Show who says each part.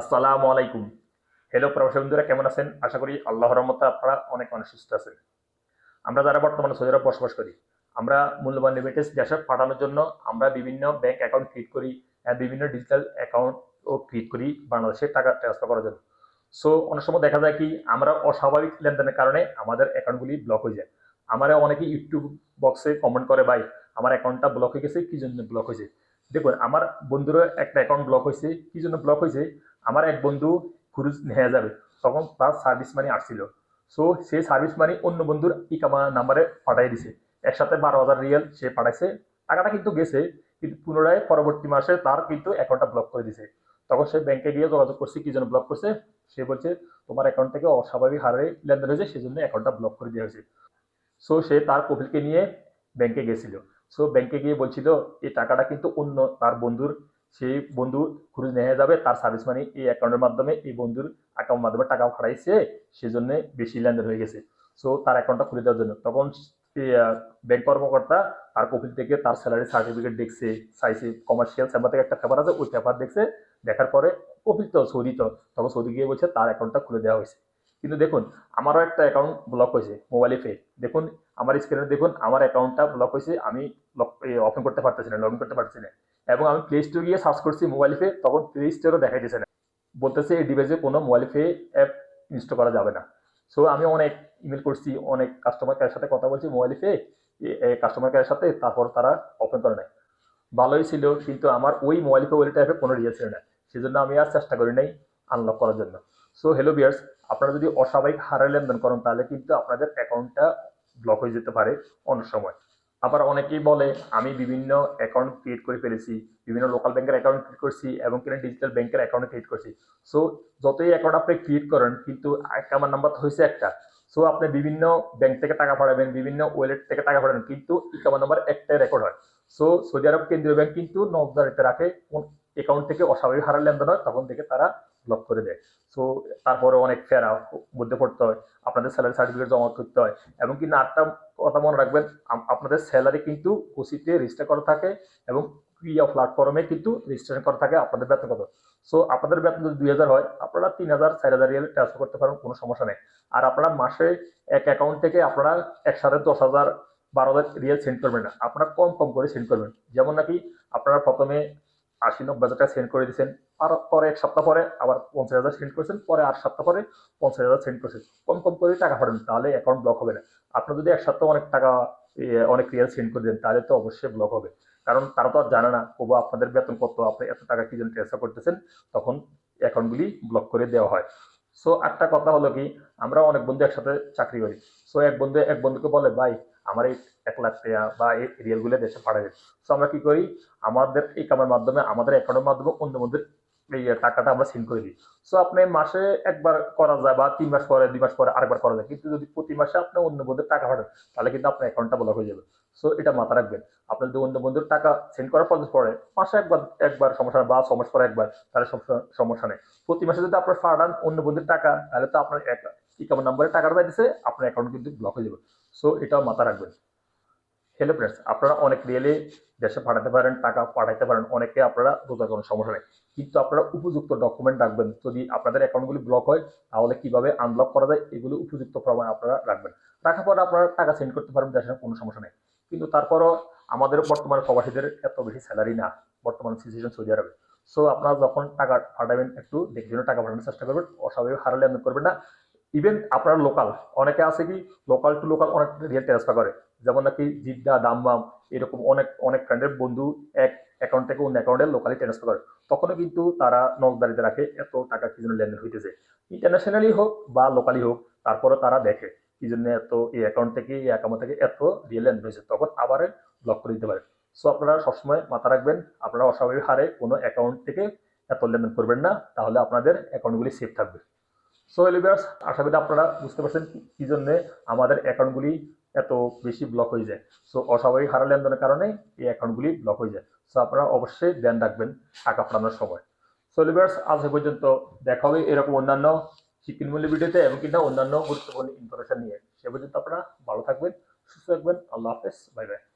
Speaker 1: আসসালামু আলাইকুম। হ্যালো প্রবাসী বন্ধুরা, কেমন আছেন? আশা করি আল্লাহর রহমতে আপনারা অনেক অনেক সুস্থ আছেন। আমরা যারা বর্তমানে সৌদি আরব বসবাস করি, আমরা মূল্যবান রেমিটেন্স দেশে পাঠানোর জন্য আমরা বিভিন্ন ব্যাংক অ্যাকাউন্ট ক্রিয়েট করি বিভিন্ন ডিজিটাল অ্যাকাউন্টও ক্রিয়েট করি বাংলাদেশে টাকা ট্রান্সফার করার জন্য। সো অনেক সময় দেখা যায় কি, আমরা অস্বাভাবিক লেনদেনের কারণে আমাদের অ্যাকাউন্টগুলি ব্লক হয়ে যায়। আমরা অনেকে ইউটিউব বক্সে কমেন্ট করে, ভাই, আমার অ্যাকাউন্টটা ব্লক হয়ে গেছে, কি জন্য ব্লক হয়েছে? দেখুন, আমার বন্ধুরও একটা অ্যাকাউন্ট ব্লক হয়েছে, কি জন্য ব্লক হয়েছে? আমার এক বন্ধু ক্রুজ নেওয়া যাবে। তখন তার সার্ভিস মানি আসছিল। সো সেই সার্ভিস মানি অন্য বন্ধুর ইকামা নাম্বারে পাঠিয়ে দিছে। একসাথে বারো হাজার রিয়েল সে পাঠাইছে। টাকাটা কিন্তু গেছে, কিন্তু পুনরায় পরবর্তী মাসে তার কিন্তু অ্যাকাউন্টটা ব্লক করে দিছে। তখন সে ব্যাংকে গিয়ে যোগাযোগ করছে, কি জন্য ব্লক করছে। সে বলছে, তোমার অ্যাকাউন্ট থেকে অস্বাভাবিক হারে লেনদেন হয়েছে সেই জন্য অ্যাকাউন্টটা ব্লক করে দেওয়া হয়েছে। সো সে তার কপিলকে নিয়ে ব্যাংকে গেছিল। সো ব্যাংকে গিয়ে বলছিল, এই টাকাটা কিন্তু অন্য তার বন্ধুর সেই বন্ধু খুঁজ নেওয়া যাবে, তার সার্ভিস মানি এই অ্যাকাউন্টের মাধ্যমে এই বন্ধুর অ্যাকাউন্ট মাধ্যমে টাকা খাড়াইছে, সেজন্য বেশি লেনদেন হয়ে গেছে। সো তার অ্যাকাউন্টটা খুলে দেওয়ার জন্য। তখন ব্যাংক কর্মকর্তা তার কপিল থেকে তার স্যালারি সার্টিফিকেট দেখছে, চাইছে কমার্শিয়াল চেম্বার থেকে একটা পেপার আছে, ওই পেপার দেখছে, দেখার পরে কপিল তো সৌদি তো, তখন সৌদি গিয়ে বলছে তার অ্যাকাউন্টটা খুলে দেওয়া হয়েছে। কিন্তু দেখুন, আমারও একটা অ্যাকাউন্ট ব্লক হয়েছে মোবাইলে পে দেখুন, আমার স্ক্রিনে দেখুন, আমার অ্যাকাউন্টটা ব্লক হয়েছে, আমি ওপেন করতে পারতেছি না লগ ইন করতে পারতেছি না। এবং আমি প্লে স্টোর গিয়ে সার্চ করছি মোবাইল পে তখন প্লে স্টোরও দেখাইতেছে না। বলতেছে এই ডিভাইসে কোনো মোবাইল পে অ্যাপ ইনস্টল করা যাবে না। সো আমি অনেক ইমেল করছি, অনেক কাস্টমার কেয়ারের সাথে কথা বলছি মোবাইল পে কাস্টমার কেয়ারের সাথে, তারপর তারা ওপেন করে নেয় ভালোই ছিল, কিন্তু আমার ওই মোবাইল পে ওয়ালেট অ্যাপে কোনো রিয়া ছিল না। সেজন্য আমি আর চেষ্টা করি নাই আনলক করার জন্য। সো হ্যালো বিয়ার্স আপনারা যদি অস্বাভাবিক হারে লেনদেন করেন, তাহলে কিন্তু আপনাদের অ্যাকাউন্টটা ব্লক হয়ে যেতে পারে অনেক সময়। আবার অনেকেই বলে, আমি বিভিন্ন অ্যাকাউন্ট ক্রিয়েট করে ফেলেছি, বিভিন্ন লোকাল ব্যাংকের অ্যাকাউন্ট ক্রিয়েট করছি এবং কিনা ডিজিটাল ব্যাংকের অ্যাকাউন্ট ক্রিয়েট করছি। সো যতই অ্যাকাউন্ট আপনি ক্রিয়েট করেন, কিন্তু আমার নাম্বার হয়েছে একটা। সো আপনি বিভিন্ন ব্যাংক থেকে টাকা পাঠাবেন, বিভিন্ন ওয়ালেট থেকে টাকা পাঠাবেন, কিন্তু ইকামার নাম্বার একটাই রেকর্ড হয়। সো সৌদি আরব কেন্দ্রীয় ব্যাংক কিন্তু নজদারিতে রাখে, কোন অ্যাকাউন্ট থেকে অস্বাভাবিক হারার লেনদেন হয়, তখন থেকে তারা ব্লক করে দেয়। সো তারপরে অনেক ফেরা মধ্যে পড়তে হয়, আপনাদের স্যালারি সার্টিফিকেট জমা করতে হয় এবং কি আটটা কথা মনে রাখবেন আপনাদের স্যালারি কিন্তু ওসিতে রেজিস্টার করা থাকে এবং ক্রিয়া প্ল্যাটফর্মে কিন্তু রেজিস্ট্রেশন করা থাকে আপনাদের বেতন কত। সো আপনাদের বেতন যদি দুই হাজার হয়, আপনারা তিন হাজার চার হাজার রিয়াল ট্রান্সফার করতে পারেন, কোনো সমস্যা নেই। আর আপনারা মাসে এক অ্যাকাউন্ট থেকে আপনারা একসাথে দশ হাজার, বারো হাজার রিয়াল সেন্ড করবেন না। আপনারা কম কম করে সেন্ড করবেন। যেমন নাকি আপনারা প্রথমে আশি নব্বই হাজার টাকা সেন্ড করে দিয়েছেন। আর পরে এক সপ্তাহ পরে আবার পঞ্চাশ হাজার সেন্ড করেছেন, পরে আট সপ্তাহ পরে পঞ্চাশ হাজার সেন্ড করেছেন। কম কম করে টাকা পাঠান তাহলে অ্যাকাউন্ট ব্লক হবে না। আপনার যদি এক সপ্তাহ অনেক টাকা অনেক রিয়াল সেন্ড করে দেন, তাহলে তো অবশ্যই ব্লক হবে। কারণ তারা তো আর জানে না কবো আপনাদের বেতন কত, আপনি এত টাকা কি জন্য ট্রান্সফার করতেছেন? তখন অ্যাকাউন্টগুলি ব্লক করে দেওয়া হয়। সো একটা কথা হলো কি, আমরা অনেক বন্ধু একসাথে চাকরি করি। সো এক বন্ধু, এক বন্ধুকে বলে, ভাই, আমার এই এক লাখ টাকা বা এই রিয়েলগুলো দেশে পাঠাবে সো আমরা কি করি? আমাদের এই কামের মাধ্যমে, আমাদের অ্যাকাউন্টের মাধ্যমে অন্য বন্ধুর এই টাকাটা আমরা সেন্ড করে দিই। সো আপনি মাসে একবার করা যায় বা তিন মাস পরে, দুই মাস পরে আরেকবার করা যায়। কিন্তু যদি প্রতি মাসে আপনি অন্য বন্ধুর টাকা পাঠান, তাহলে কিন্তু আপনার অ্যাকাউন্টটা ব্লক হয়ে যাবে। সো এটা মাথা রাখবেন। আপনি যদি অন্য বন্ধুর টাকা সেন্ড করার পর পরে মাসে একবার একবার সমস্যা বা ছ মাস পরে একবার, তাহলে সমস্যা নেই। প্রতি মাসে যদি আপনার পাঠান অন্য বন্ধুর টাকা, তাহলে তো আপনার কি কেমন নাম্বারে টাকাটা পাইতেছে, আপনার অ্যাকাউন্ট কিন্তু ব্লক হয়ে যাবে। সো এটাও মাথা রাখবেন। হ্যালো ফ্রেন্ডস আপনারা অনেক রিয়েলে দেশে পাঠাতে পারেন, টাকা পাঠাইতে পারেন, অনেকে আপনারা বোঝার কোনো সমস্যা নেই। কিন্তু আপনারা উপযুক্ত ডকুমেন্ট রাখবেন। যদি আপনাদের অ্যাকাউন্টগুলি ব্লক হয়, তাহলে কীভাবে আনব্লক করা যায়, এগুলো উপযুক্ত প্রমাণ আপনারা রাখবেন। রাখার পরে আপনারা টাকা সেন্ড করতে পারবেন, দেশের কোনো সমস্যা নেই। কিন্তু তারপরও আমাদের বর্তমানে প্রবাসীদের এত বেশি স্যালারি না, বর্তমান সিচুয়েশন সৌদি আরবে। সো আপনারা যখন টাকা পাঠাবেন, একটু দেখবেন টাকা পাঠানোর চেষ্টা করবেন, অস্বাভাবিক হারে লেনদেন করবেন না। ইভেন আপনার লোকাল অনেকে আছে কি লোকাল টু লোকাল অনেক রিয়েল ট্রান্সফার করে। যেমন নাকি জিদ্দা দামবাম এরকম অনেক অনেক ফ্রেন্ডের বন্ধু এক অ্যাকাউন্ট থেকে অন্য অ্যাকাউন্টে লোকালি ট্রান্সফার করে। তখনও কিন্তু তারা নজদারিতে রাখে এত টাকা কি জন্য লেনদেন হইতেছে। ইন্টারন্যাশনালি হোক বা লোকালি হোক তারপরে তারা দেখে কি জন্য এত, এই অ্যাকাউন্ট থেকে, এই অ্যাকাউন্ট থেকে এত রিয়েল লেনদেন হয়েছে। তখন আবার ব্লক করে দিতে পারে। সো আপনারা সবসময় মাথা রাখবেন, আপনারা অস্বাভাবিক হারে কোনো অ্যাকাউন্ট থেকে এত লেনদেন করবেন না, তাহলে আপনাদের অ্যাকাউন্টগুলি সেফ থাকবে। সো এলিভার্স আশা করি আপনারা বুঝতে পারছেন কি জন্য আমাদের অ্যাকাউন্টগুলি এত বেশি ব্লক হয়ে যায়। সো অস্বাভাবিক হারা লেনদেনের কারণে এই অ্যাকাউন্টগুলি ব্লক হয়ে যায়। সো আপনারা অবশ্যই ধ্যান রাখবেন টাকা পাঠানোর সময়। সো লিভার্স আজ পর্যন্ত দেখা হবে এরকম অন্যান্য শিক্ষণমূল্য ভিডিওতে এবং কিনা অন্যান্য গুরুত্বপূর্ণ ইনফরমেশন নিয়ে। সে পর্যন্ত আপনারা ভালো থাকবেন, সুস্থ থাকবেন। আল্লাহ হাফেজ। Bye bye